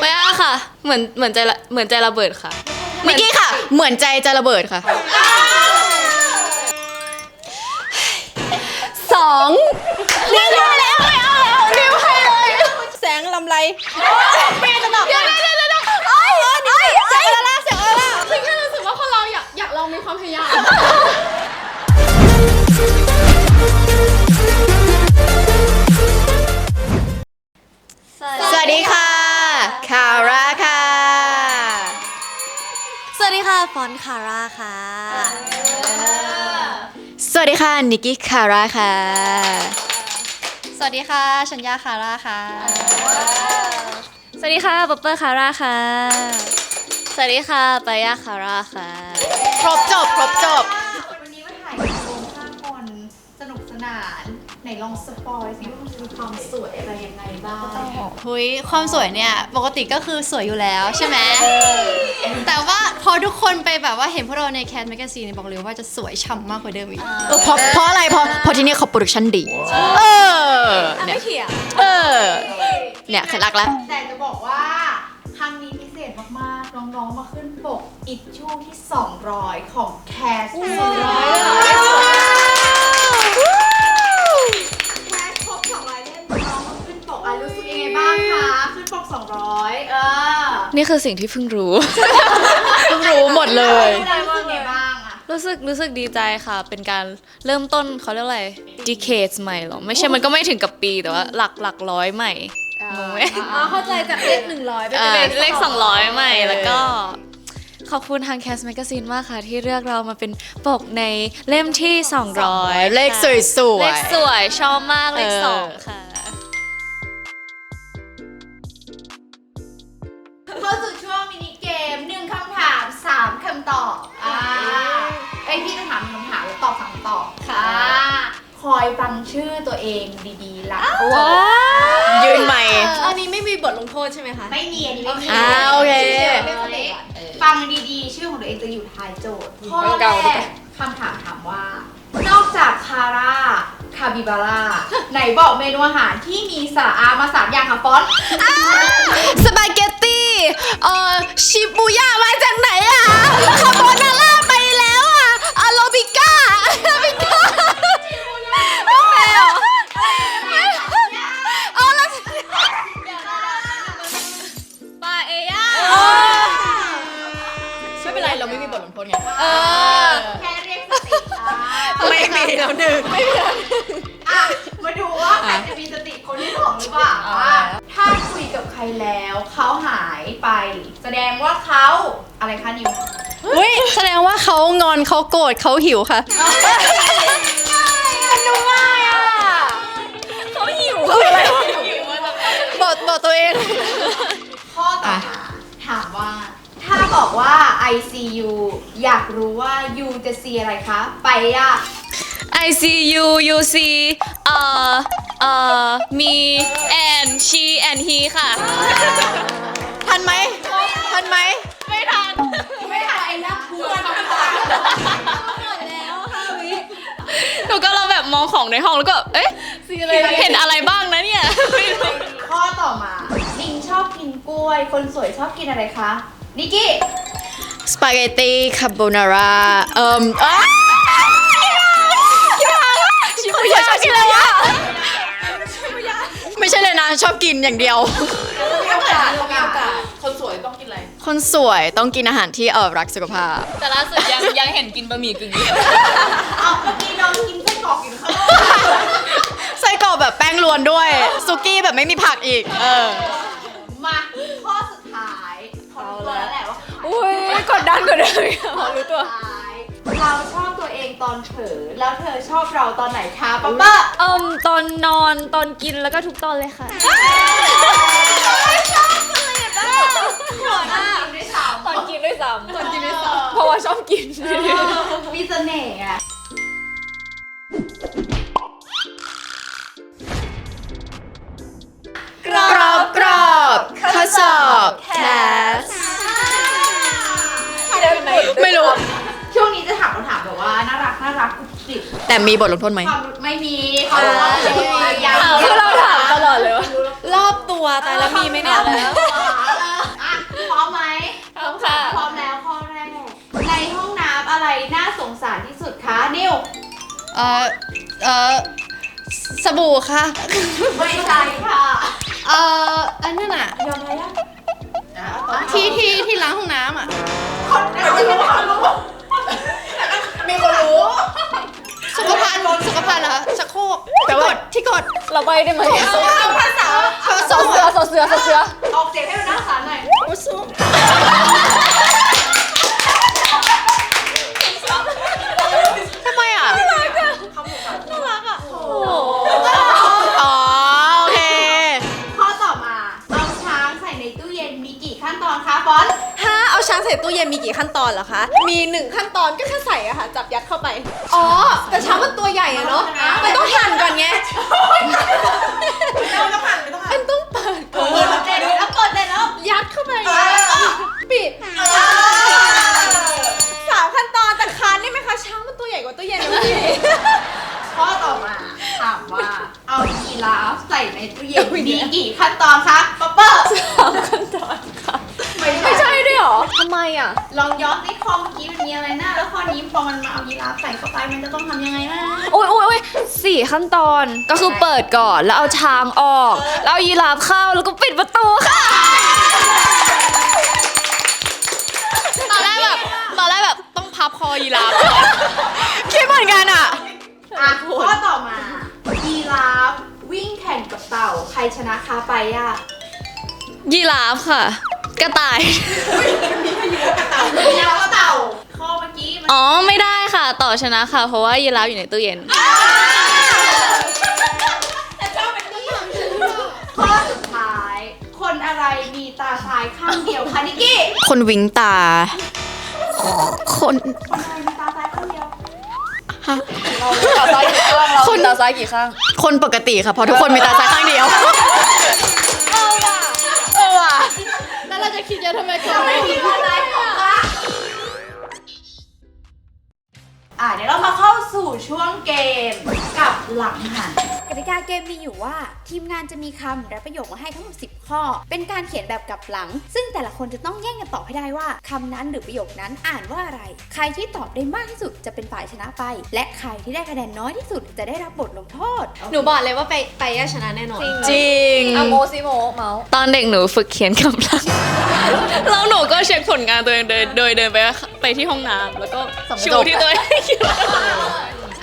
ไม่อะค่ะ เหมือนเหมือนใจละเหมือนใจระเบิดค่ะนิกกี้ค่ะ เหมือนใจจะระเบิดค่ะสองนิ้วแล้วแล้วไม่เอาแล้วนิ้วให้เลย แสงลำไรเปย์จะตอบเดี๋ยวเดี๋ยวเดี๋ยวเอ้ยเอ้ยเสียงอะไรล่ะเสียงอะไรล่ะฉันแค่รู้สึกว่าคนเราอยากอยากลองมีความพยายาม ฟอนคาร่าค่ะ สวัสดีค่ะ นิกกี้คาร่าค่ะ สวัสดีค่ะ ชัญญาคาร่าค่ะ สวัสดีค่ะป๊อปเปอร์คาร่าค่ะ สวัสดีค่ะปายาคาร่าค่ะ ครบจบ ครบจบ วันนี้มาถ่ายรวมห้าคนสนุกสนานไห นลองสปอยสิว่ามันจะมีความสวยอะไรยังไงบ้างหุยความสวยเนี่ยปกติก็คือสวยอยู่แล้วใช่ไหมแต่ว่าพอทุกคนไปแบบว่าเห็นพวกเราในแค t แมกซีนบอกเลยว่าจะสวยฉ่ำมากกว่าเดิมอีกเออเพราะเพราะอะไรเพราะเพราะที่นี่เขาโปรดักชั่นดีเออเนี่ยไม่เถียงเออเนี่ยเคล็ดลักแล้วแต่จะบอกว่าครั้งนี้พิเศษมากๆ น้องๆมาขึ้นปกอิชชูที่ 200 ของแคส200 200 เออนี่คือสิ่งที่เพิ่งรู้ เพิ่งรู้หมดเลยรู้ได้ว่าไงบ้างอะรู้สึกรู้สึกดีใจค่ะ เป็นการเริ่มต้นเขาเรียกอะไร decades ใหม่เหรอ ไม่ใช่มันก็ไม่ถึงกับปีแต่ว่าหลักหลักร้อยใหม่ งงไหม อ๋อเข้าใจจากเลขหนึ่งร้อยเป็นเลเลขขเลข 200 ใหม่แล้วก็ ขอบคุณทางแคส m มก z ซีนมากค่ะ ที่เลือกเรามาเป็นปกในเล่มที่ 200เลขสวยสวเลยขสวย ชอบมากเลขเออ สองค่ะ เข้าสู่ช่วงมินิเกมหนึ่งคำถามสามคำตอบอ่าไอยพี่จะถามหนึ่งคำถามแล้วตอบสามคำตอบค่ะ คอยฟังชื่อตัวเองดีๆหลังว้ายืนใหม่ อันนี้ไม่มีบทลงโทษใช่ไหมคะ ไม่มีอันนี้ไม่มีอ่าโอเคฟังดีๆ ชื่อของตัวเองจะอยู่ท้ายโจทย์ ข้อแรกคำถามถามว่า นอกจากคาร่า คาบิบาร่า ไหนบอกเมนูอาหารที่มีสระอามาสามอย่างค่ะฟอนต์ สปาเกตตี้เอ่อ ชิบูย่ามาจากไหนอะคาโบนาร่าไปแล้วอะอาโรบิก้าอาโรบิก้าไม่แปลเหรอเอาแล้วปาเอย่าไม่เป็นไรเราไม่มีบทลงโทษไงเออแค่เรียกสติอ่าไม่มีแล้วหนึ่งไม่มีแล้วอะมาดูว่าใครจะมีสติคนที่สองหรือเปล่าอะถ้าคุยกับใครแล้ว งว่าเขาอะไรคะนิวอุ้ยแสดงว่าเขางอนเขาโกรธเขาหิวค่ะ มันดูง่ายอะเขาหิวคืออะไรบอกบอกตัวเอง ข้อต่อมาถามว่า ถ้าบอกว่า ICU อยากรู้ว่า U จะ C อะไรคะ ไปอะ I see you you see เอ่อเอ่อ me and she and he ค่ะ ทันไหม ทันไหม ไม่ทัน ไม่ทันไอ้นักพูดหนูก็เราแบบมองของในห้องแล้วก็ เอ๊ะเห็นอะไรบ้างนะเนี่ยไม่รู้ข้อต่อมานิงชอบกินกล้วย คนสวยชอบกินอะไรคะ นิกกี้สปาเกตตี้คาโบนาร่าเอ่มอ้าวชิบุย่าชอบกินอะไรวะไม่ใช่เลยนะ ชอบกินอย่างเดียว มีโอกาสมีโอกาสคนสวยต้อง กินอาหารที่เออรักสุขภาพ แต่ล่าสุดยังยังเห็นกินบะหมี่กึ่งเดียวเอาเมื่อกี้น้องกินไส้กรอกอยู่ข้างนอกไส้กรอกแบบแป้งล้วนด้วยซุกี้แบบไม่มีผักอีก เออ มาข้อสุดท้ายพอรู้ตัวแล้วแหละว่าอุ้ยกดดันกว่าเดิมพอรู้ตัวสุดท้ายเราชอบตัวเองตอนเผลอแล้วเธอชอบเราตอนไหนคะป๊าป้าเอิมตอนนอนตอนกินแล้วก็ทุกตอนเลยค่ะ ด้วยซ้ำตอนกินด้วยซ้ำเพราะว่าชอบกิน มีเสน่ห์อะกรอบกรอบข้อสอบแคสไม่รู้ ช่วงนี้จะถามคำถามแบบว่าน่ารักน่ารักกุ๊บกิ๊บแต่มีบทลงโทษไหม ความไม่มีความรู้ไม่มียังคือเราถามตลอดเลยว่ารอบตัวแต่ละมีไหมเนี่ย แล้ว เออเออสบู่ค่ะ ไม่ใช่ค่ะเอออันนั้นอะยอมแพ้ยังที่ที่ที่ล้างห้องน้ำอะคนไม่รู้คนรู้มีคนรู้สุขภัณฑ์สุขภัณฑ์เหรอคะชักโครกที่กดที่กดเราไปได้ไหมเอาภาษาสอเสือสอเสือสอเสือออกเสียงให้มันน่าสานหน่อยทำ เย็นมีกี่ขั้นตอนคะบอลถ้าเอาช้างใส่ตู้เย็นมีกี่ขั้นตอนเหรอคะ มีหนึ่งขั้นตอนก็แค่ใส่อะค่ะ จับยัดเข้าไป อ๋อ แต่ช้างมันตัวใหญ่อะเนาะ มันต้องหั่นก่อนไงไม่ต้องผ่านไม่ต้องผ่านมันต้องเปิดเปิดเสร็จแล้วเปิดเสร็จแล้ว ยัดเข้าไปปิดสามขั้นตอนแต่คานได้ไหมคะ ช้างมันตัวใหญ่กว่าตู้เย็นนะพี่ข้อต่อมาถามว่าเอายีราฟใส่ในตู้เย็นมีกี่ขั้นตอนคะป๊อปเปอร์สามขั้น ไมอะลองย้อนที่ข้อเมื่อกี้มันมีอะไรนะแล้วข้อนี้พอมันมาเอายีราฟใส่เข้าไปมันจะต้องทำยังไงนะ โอ้ยโอ้ยโอ้ยสี่ขั้นตอนก็คือเปิดก่อนแล้วเอาช้างออก แล้วเอายีราฟเข้าแล้วก็ปิดประตูค่ะตอนแรกแบบตอนแรกแบบต้องพับคอยีราฟก่อนคิดเหมือนกันอะ อะข้อต่อมายีราฟวิ่งแข่งกับเต่า ใครชนะคะไปอะยีราฟค่ะ กระต่ายเต่ายีราฟก็เต่าข้อเมื่อกี้มันอ๋อไม่ได้ค่ะ ต่อชนะค่ะ เพราะว่ายีราฟอยู่ในตู้เย็นข้อสุดท้าย คนอะไรมีตาซ้ายข้างเดียวคะนิกกี้คนวิงตา คนคนอะไรมีตาซ้ายข้างเดียวตาซ้ายกี่ข้างเราคนตาซ้ายกี่ข้าง คนปกติค่ะเพราะทุกคนมีตาซ้ายข้างเดียว คิดเยอะทำไมก่อนไม่คิดอะไรของคะอะเดี๋ยวเรามาเข้าสู่ช่วงเกมกับหลังหัน ติกาเกมมีอยู่ว่า ทีมงานจะมีคำและประโยคมาให้ทั้งหมด10 ข้อ เป็นการเขียนแบบกลับหลัง ซึ่งแต่ละคนจะต้องแย่งกันตอบให้ได้ว่าคำนั้นหรือประโยคนั้นอ่านว่าอะไร ใครที่ตอบได้มากที่สุดจะเป็นฝ่ายชนะไป และใครที่ได้คะแนนน้อยที่สุดจะได้รับบทลงโทษ หนูบอกเลยว่าไปไปย่าชนะแน่นอน จริงเอาโมซิโมเมาส์ตอนเด็กหนูฝึกเขียนกำลังแล้วหนูก็เช็คผลงานตัวเองโดยโดยเดินไปไปที่ห้องน้ำแล้วก็ชูที่ตัวเอง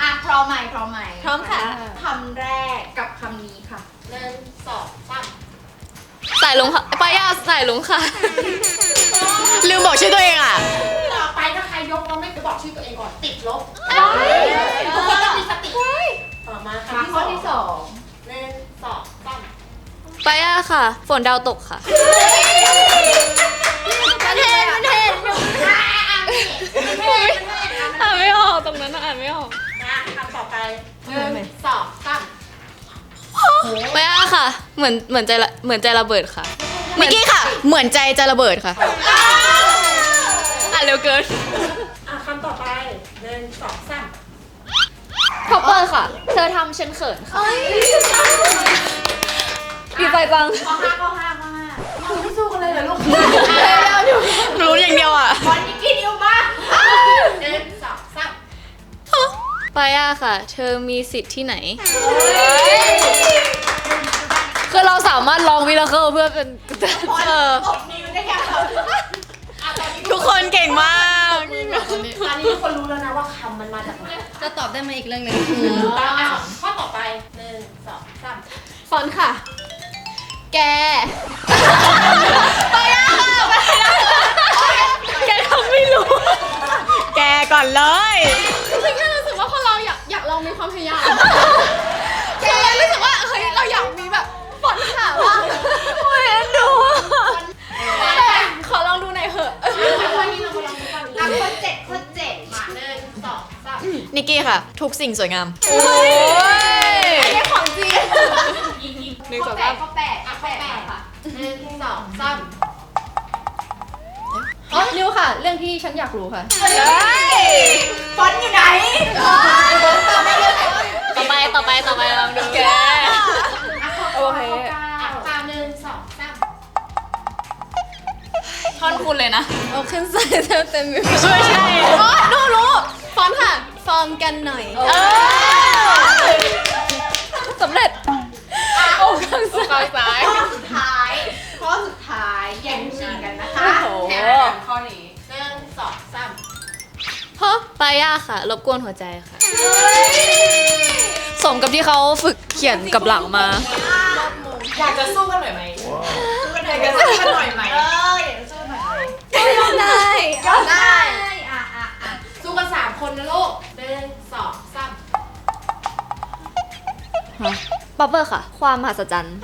อะพร้อมไหมพร้อมไหมพร้อมค่ะ คำแรกกับคำนี้ค่ะหนึ่งสองสามใส่ลุงค่ะปายาใส่ลุงค่ะ ลืมบอกชื่อตัวเองอะต่อไปถ้าใครยกเราไม่ไปบอกชื่อตัวเองก่อน ติดลบทุกคนต้องมีสติต่อมาค่ะข้อที่สองหนึ่งสองสามปายาค่ะ ฝนดาวตกค่ะมันเห็นมันเห็นมันเห็นอ่านไม่ออกตรงนั้นอ่านไม่ออกนะคำต่ อไปหนึ่งสองสามปายาค่ะ เหมือนเหมือนใจละเหมือนใจระเบิดค่ะเมื่อกี้ค่ะ เหมือนใจจะระเบิดค่ะ อ่านเร็วเกินอะคำต่อไปหนึ่งสองสามพอปเปอร์ค่ะ เธอทำฉันเขินค่ะดีใจจังข้อห้าข้อห้าข้อห้าเราไม่สู้กันเลยเหรอลูก รู้อย่างเดียวอะบอลนิกกี้นิ ปายาค่ะ เธอมีสิทธิ์ที่ไหน คือเราสามารถลองวิลาเคิลเพื่อเป็นเออตบนิ้วได้ยังอะตอนนี้ทุกคนเก่งมากตอนนี้ทุกคนรู้แล้วนะว่าคำมันมาจากไหนจะตอบได้ไหมอีกเรื่องหนึ่งต้องอะข้อต่อไปหนึ่งสองสามฟอนต์ค่ะ แกแกทำไม่รู้ แกก่อนเลย ความพยายามแกรู้สึกว่าเฮ้ยเราอยากมีแบบฟอนต์ค่ะว่าไม่เห็นดูแต่ขอลองดูหน่อยเถอะข้อนี้เรามาลองดูกันอะข้อเจ็ดข้อเจ็ดมาหนึ่งสองสามนิกกี้ค่ะ ทุกสิ่งสวยงาม โอ้ยแค่ของจริงหนึ่งข้สอองแปสาดมข้อแปดอะข้อแปดค่ะหนึ่งสองสามอ๋อนิวค่ะ เรื่องที่ฉันอยากรู้ค่ะฟอนต์อยู่ไหน เลยนะเอาขึ้นใส่เต็มเต็มๆไม่ใช่อ๋อรู้รู้ฟอนต์ค่ะฟฟอร์มกันหน่อยสำเร็จโอ้ข้างซ้ายข้อสุดท้าย ข้อสุดท้ายแย่งชิงกันนะคะโอ้โหแข่งกันข้อนี้หนึ่งสองสามฮะปายาค่ะ รบกวนหัวใจค่ะสมกับที่เขาฝึกเขียนกับหลังมา อยากจะสู้กันหน่อยไหมสู้กันหน่อยอยากจะสู้กันหน่อยไหม ไหมได้ได้ อะอะอะสู้กันสามคนนะลูกหนึ่งสองสามป๊อปเปอร์ค่ะ ความมหัศจรรย์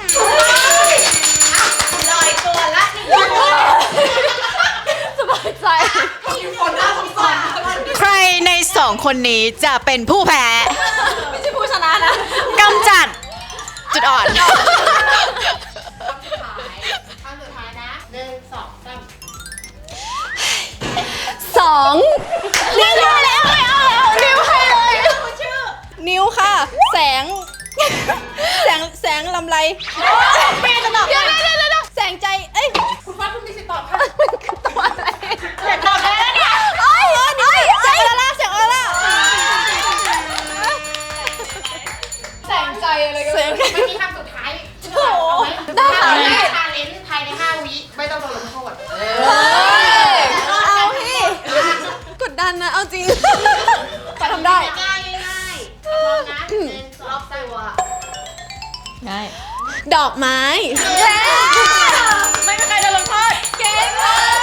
ลอยตัวละหนึ่งคนสบายใจคนน่าสงสารใครในสองคนนี้จะเป็นผู้แพ้ ไม่ใช่ผู้ชนะนะกำจัด จุดอ่อน สองนิ้วให้แล้วไม่เอาแล้วนิ้วให้เลย นิ้วค่ะ แสง แสงแสงลำไรเปลี่ยนจะตอบเดี๋ยวเดี๋ยวเดี๋ยวแสงใจ เอ้ยคุณฟ้าคุณมีสิทธิ์ตอบค่ะตัวอะไรแสงตอบได้แล้วเนี่ยเอ้ยเอ้ยเอ้ยแสงออร่าแสงออร่าแสงใจอะไรกันไม่มีคำสุดท้ายโอ้โหได้ได้ค่ะค่ะ ชาเลนจ์ภายใน 5 วิไม่ต้องโดนลงโทษ ดอกไม้ ไม่มีใครจะลงโทษเก่งมาก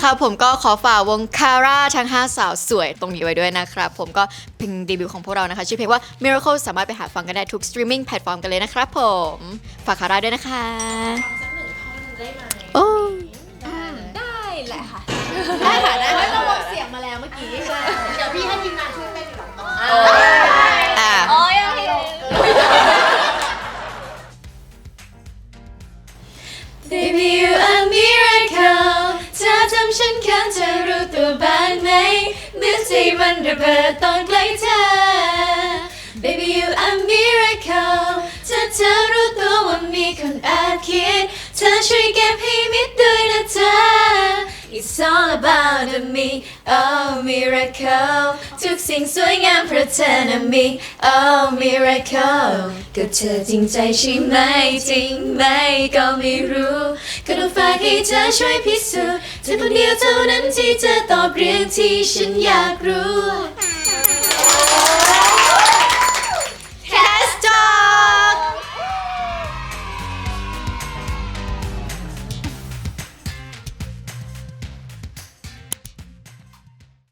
ครับผมก็ขอฝากวงคาร่าทั้ง 5 สาวสวยตรงนี้ไว้ด้วยนะครับ ผมก็เพลงเดบิวต์ของพวกเรานะคะ ชื่อเพลงว่า Miracle สามารถไปหาฟังกันได้ทุกสตรีมมิ่งแพลตฟอร์มกันเลยนะครับผม ฝากคาร่าด้วยนะคะสักหนึ่งท่อนได้ไหมโอ้ได้แหละค่ะ ได้ค่ะได้ค่ะเราลดเสียงมาแล้วเมื่อกี้ใช่เดี๋ยวพี่ให้ทีมงานช่วยเต้น อยู่หลังโต๊ะอะอ๋อยังเห็น เธอทำฉันเขินเธอรู้ตัวบ้างไหมเมื่อใจมันระเบิดตอนใกล้เธอ Baby you a miracle ถ้าเธอรู้ตัวว่ามีคนแอบคิดเธอช่วยเก็บให้มิดด้วยนะเธอ It's all about me Oh miracle ทุกสิ่งสวยงามเพราะเธอนะมี Oh miracle ก็เธอจริงใจใช่ไหมจริงไหมก็ไม่รู้ก็ต้องฝากให้เธอช่วยพิสูจน์เธอคนเดียวเท่านั้นที่จะตอบเรื่องที่ฉันอยากรู้